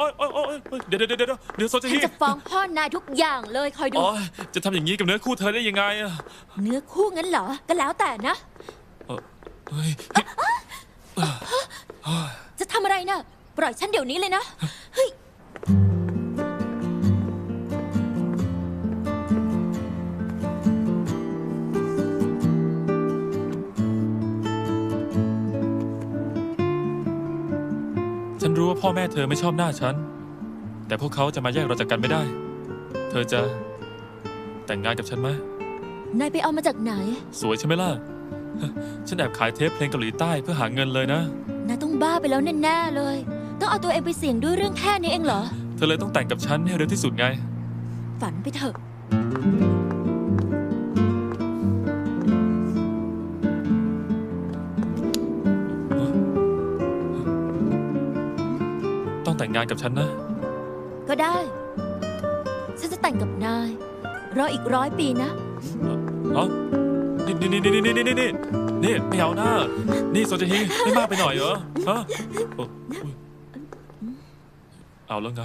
โอ้ยโอ้ยโอ้ยโอ้ยเดี๋ยวเดี๋ยวเดี๋ยวเดี๋ยวเดี๋ยวโซจะฉันฮีจะฟ้องพ่อนายทุกอย่างเลยคอยดู อ๋อจะทำอย่างนี้กับเนื้อคู่เธอได้ยังไงอะเนื้อคู่งั้นเหรอ ก็แล้วแต่นะ เฮ้ยจะทำอะไรนะ ปล่อยฉันเดี๋ยวนี้เลยนะ เฮ้ย ฉันรู้ว่าพ่อแม่เธอไม่ชอบหน้าฉัน แต่พวกเขาจะมาแยกเราจากกันไม่ได้ เธอจะแต่งงานกับฉันไหมนายไปเอามาจากไหน สวยใช่ไหมล่ะ ฉันแอบขายเทปเพลงเกาหลีใต้เพื่อหาเงินเลยนะนายต้องบ้าไปแล้วแน่ๆเลย ต้องเอาตัวเองไปเสี่ยงด้วยเรื่องแค่นี้เองเหรอ เธอเลยต้องแต่งกับฉันให้เร็วที่สุดไง ฝันไปเถอะ ต้องแต่งงานกับฉันนะ ก็ได้ ฉันจะแต่งกับนาย รออีกร้อยปีนะ เอ้านี่นี่นี่นี่นี่นี่นี่นี่นี่ไม่เอาหน้า นี่โซจะฮีไม่มากไปหน่อยเหรอฮะโอ้อุ๊ยเอาแล้วไง